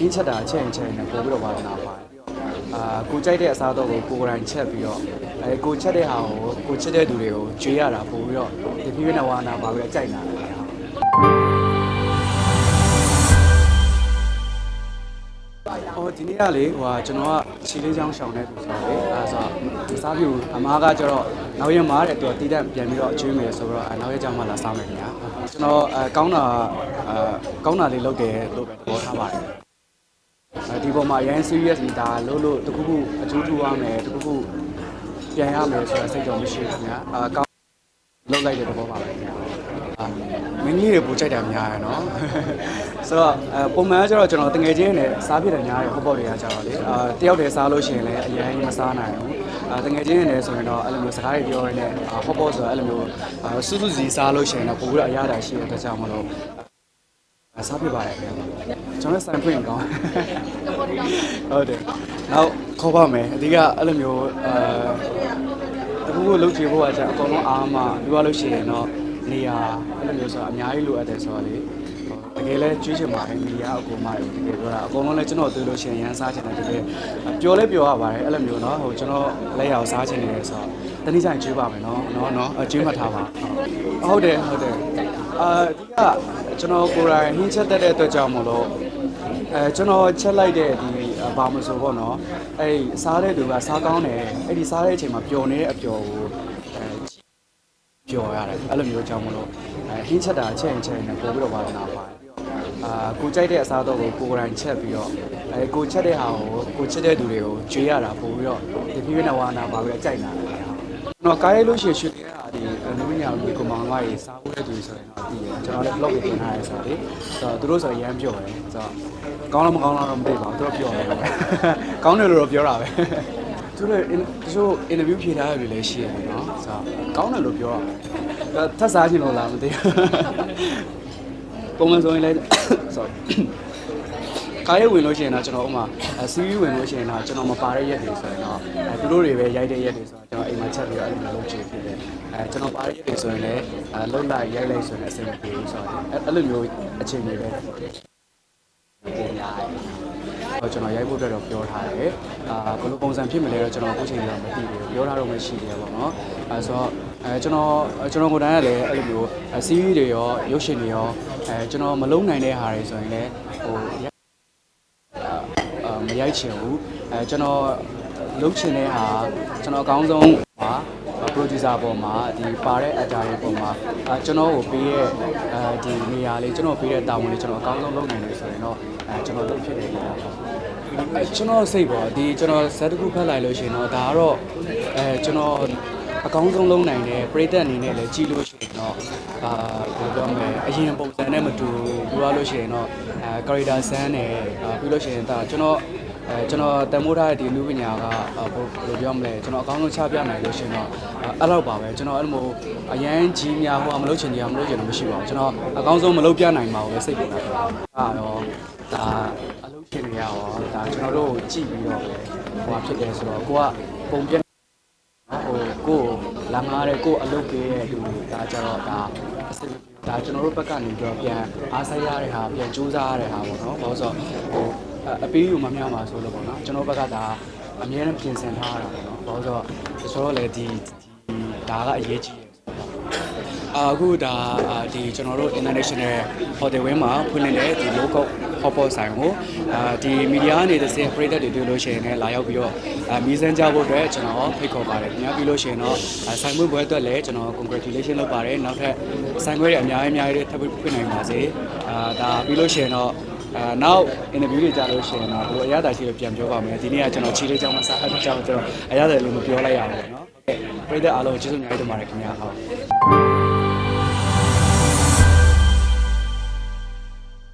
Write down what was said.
ဟင်းချက်တာချက်ရင်ချက်ရင်လည်းပို့ပြီးတော့ဝါသနာပါတယ်ပြီးတော့အာကိုကြိုက်တဲ့အစားအသောက်ကိုကိုယ်တိုင်ချက်ပြီးတော့အဲကိုချက်တဲ့ဟာကိုကိုချက်တဲ့သူတွေကိုကြွေးရတာပို့ပြီးတော့ဒီဖြည်းဖြည်းနဲ့ဝါသနာပါပြီးတော့ကြိုက်လာတယ်ဟုတ်အော်ဒီနေ့ကလေဟိုဟာကျွန်တော်ကခြေလေးချောင်းရှောင်တဲ့သူဆိုတော့လေအဲဆိုတော့စားပြူအမားကကျတော့နောက်ရက်မှာတဲ့သူကတီးတက်ပြန်ပြီးတော့အကျွေးမယ်ဆိုတော့အဲနောက်ရက်ကြောင်မှလာစားမယ်ခင်ဗျာကျွန်တော်အဲကောင်းတာအဲကောင်းတာလေးလုပ်တယ်လို့ပဲသဘောထားပါတယ်အဲ ဒီပေါ်မှာအရင် serious နေတာလို့လို့တခုခုအကျိုးထူရမယ်တခုခုပြန်ရမယ်ဆိုတော့စိတ်တော်မရှိဘူးခင်ဗျာအာကောင်းလုပ်လိုက်တဲ့သဘောပါပဲခင်ဗျာအာမင်းကြီးတွေပူကြိုက်တာများရယ်နော်ဆိုတော့အဲပုံမှန်ကကျတော့ကျွန်တော်တငယ်ချင်းနဲ့စားဖြစ်တယ်များတယ်ဟောပေါ့တွေကကျတော့လေအာတယောက်တည်းစားလို့ရှိရင်လည်းအရင်မစားနိုင်ဘူးအာတငယ်ချင်းနဲ့ဆိုရင်တော့အဲ့လိုမျိုးစကားတွေပြောရင်းနဲ့အာဟောပေါ့ဆိုတော့အဲ့လိုမျိုးအာစူးစူးစီစားလို့ရှိရင်တော့ပိုပြီးတော့အရသာရှိတဲ့အတွက်ကြောင့်မလို့ အာစားဖြစ်ပါတယ်ခင်ဗျာကျွန်တော်ဆိုင်ဖွင့်ရင်ကောင်းဟုတ်တယ်နောက်ခေါ်ပါမယ်အဓိကအဲ့လိုမျိုးအာတခုခုလုပ်ချေဖို့ကကျအကုန်လုံးအားမပြောရလို့ရှိရင်တော့နေရာအဲ့လိုမျိုးဆိုတော့အများကြီးလိုအပ်တယ်ဆိုတော့လေ တကယ်လဲကျွေးချင်ပါတယ်မိရအကူမရေတကယ်ပြောတာအကုန်လုံးလဲကျွန်တော်တွေ့လို့ရှိရင်ရမ်းစားချင်တယ်တကယ်ပျော်လဲပျော်ရပါတယ်အဲ့လိုမျိုးเนาะဟိုကျွန်တော်လက်ရအောင်စားချင်နေတယ်ဆိုတော့တနည်းဆိုင်ကျွေးပါမယ်เนาะเนาะเนาะကျွေးမှတ်ထားပါဟုတ်တယ်ဟုတ်တယ်အာဒီက ကျွန်တော်ကိုယ်တိုင်ဟင်းချက်တက်တဲ့အတွက်ကြောင့်မလို့အဲကျွန်တော်ချက်လိုက်တဲ့ဒီဘာမဆိုပေါ့နော်အဲ့ဒီစားတဲ့သူကစားကောင်းတယ်အဲ့ဒီစားတဲ့အချိန်မှာပျော်နေတဲ့အပျော်ကိုအဲပျော်ရတယ်အဲ့လိုမျိုးကြောင့်မလို့အဲဟင်းချက်တာချက်ရင်ချက်ရင်လည်းပို့ပြီးတော့ဝါသနာပါတယ်ပြီးတော့အာကိုကြိုက်တဲ့အစားအသောက်ကိုကိုယ်တိုင်ချက်ပြီးတော့အဲကိုချက်တဲ့ဟာကိုကိုချက်တဲ့သူတွေကိုကြွေးရတာပို့ပြီးတော့ဒီဖြည်းဖြည်းနဲ့ဝါသနာပါပြီးတော့ကြိုက်လာတယ်ဟုတ်ကျွန်တော်ကားရိုက်လို့ရှိရင်ရွှေကဲတာဒီ နုပညာကိုကိုမောင်ကရေစားဖို့တဲ့သူတွေဆိုရင်တော့ဒီကျွန်တော်လည်း blog ကိုတင်ထားရဲဆိုတော့လေဆိုတော့သူတို့ဆိုရမ်းပြောတယ်ဆိုတော့ကောင်းလားမကောင်းလားတော့မသိပါဘူးသူတို့ပြောတယ်ကောင်းတယ်လို့တော့ပြောတာပဲသူတို့တချို့ interview ဖြေထားရတယ်လည်းရှိရတယ်နော်ဆိုတော့ကောင်းတယ်လို့ပြောတာထပ်စားချင်လို့လားမသိဘူးပုံမှန်ဆိုရင်လည်း sorry ကားရဲဝင်လို့ရှိရင်တော့ကျွန်တော်ဥမာစီးရီးဝင်လို့ရှိရင်တော့ကျွန်တော်မပါတဲ့ရက်တွေဆိုရင်တော့အဲသူတို့တွေပဲရိုက်တဲ့ရက်တွေဆိုတော့ကျွန်တော်အိမ်မှာချက်ပြီးတော့အဲ့လိုလုပ်ချင်ဖြစ်တယ် အဲကျွန်တော်ပါတဲ့ရက်တွေဆိုရင်လည်းအဲလှုပ်လိုက်ရိုက်လိုက်ဆိုရင်အဆင်မပြေဘူးဆိုတော့အဲအဲ့လိုမျိုးအချိန်တွေပဲပုံများတယ်ဟောကျွန်တော်ရိုက်ဖို့အတွက်တော့ပြောထားတယ်အာဘယ်လိုပုံစံဖြစ်မလဲတော့ကျွန်တော်အခုချိန်တော့မသိဘူးပြောထားတော့မှရှိတယ်ပေါ့နော်အဲဆိုတော့အဲကျွန်တော်ကျွန်တော်ကိုယ်တိုင်ကလည်းအဲ့လိုမျိုးစီးရီးတွေရောရုပ်ရှင်တွေရောအဲကျွန်တော်မလုံးနိုင်တဲ့ဟာတွေဆိုရင်လည်းဟိုအာမရိုက်ချင်ဘူးအဲကျွန်တော်လုပ်ချင်တဲ့ဟာကျွန်တော်အကောင်းဆုံးပါ producer ပေါ်မှာဒီပါတဲ့ actor တွေပေါ်မှာအဲကျွန်တော်ကိုပေးတဲ့အဲဒီနေရာလေးကျွန်တော်ပေးတဲ့တာဝန်လေးကျွန်တော်အကောင်းဆုံးလုပ်နိုင်တယ်ဆိုရင်တော့အဲကျွန်တော်လုပ်ဖြစ်တယ်ခင်ဗျာအဲကျွန်တော်စိတ်ပေါ့ဒီကျွန်တော်ဇက်တစ်ခုဖတ်လိုက်လို့ရှိရင်တော့ဒါကတော့အဲကျွန်တော်အကောင်းဆုံးလုံးနိုင်တယ်ပရိသတ်အနေနဲ့လည်းကြည့်လို့ရှိရင်တော့အာဘယ်လိုပြောမလဲအရင်ပုံစံနဲ့မတူပြောရလို့ရှိရင်တော့အဲ character ဆန်းတယ်အာပြီးလို့ရှိရင်ဒါကျွန်တော် အဲကျွန်တော်တန်မိုးထားတဲ့ဒီလူပညာကအာဘယ်လိုပြောမလဲကျွန်တော်အကောင်းဆုံးချပြနိုင်လို့ရှိရင်တော့အဲ့လောက်ပါပဲကျွန်တော်အဲ့လိုမျိုးအရန်ကြီးများဟိုမလုပ်ချင်ကြမလုပ်ချင်တော့မရှိပါဘူးကျွန်တော်အကောင်းဆုံးမလုပ်ပြနိုင်ပါဘူးပဲစိတ်ပေါ်တာအဲ့တော့ဒါအလုပ်ရှင်တွေရောဒါကျွန်တော်တို့ကြည့်ပြီးတော့ပဲဟိုဖြစ်တယ်ဆိုတော့ကိုကပုံပြဟိုကိုလာငားတဲ့ကိုအလုပ်ပေးတဲ့လူတွေဒါကြတော့ဒါအစစ်ဒါကျွန်တော်တို့ဘက်ကနေပြီးတော့ပြန်အားဆိုင်ရတဲ့ဟာပြန်စူးစမ်းရတဲ့ဟာပေါ့နော်ဘာလို့ဆိုတော့ဟို အပေးယူမမြောက်ပါဆိုလို့ပေါ့နော်ကျွန်တော်ဘက်ကဒါအများနဲ့ပြင်ဆင်ထားရတာပေါ့နော်ဘာလို့ဆိုတော့ဆိုတော့လေဒီဒါကအရေးကြီးတယ်အခုဒါဒီကျွန်တော်တို့ international hotel wing မှာဖွင့်နေတဲ့ဒီ local hopper ဆိုင်ကိုအာဒီ media ကနေတစ်စက် product တွေတွေ့လို့ရှိရင်လည်းလာရောက်ပြီးတော့အာမီးစမ်းကြဖို့အတွက်ကျွန်တော်ဖိတ်ခေါ်ပါတယ်ခင်ဗျာပြီးလို့ရှိရင်တော့ဆိုင်မွေးပွဲအတွက်လည်းကျွန်တော် congratulation လုပ်ပါတယ်နောက်ထပ်ဆိုင်ခွဲတွေအများကြီးအများကြီးထပ်ဖွင့်နိုင်ပါစေအာဒါပြီးလို့ရှိရင်တော့ အာနောက် interview တွေကြာလို့ရှိရင်တော့ဘယ်လိုအရသာရှိလို့ပြန်ပြောပါမယ်ဒီနေ့ကကျွန်တော်ခြေလေးချောင်းမစားအပ်ကြောင်းကျွန်တော်အရသာလို့မပြောလိုက်ရဘူးပေါ့နော်ဟုတ်ကဲ့ပြည်သက်အားလုံးကျေးဇူးအများကြီးတင်ပါတယ်ခင်ဗျာဟုတ်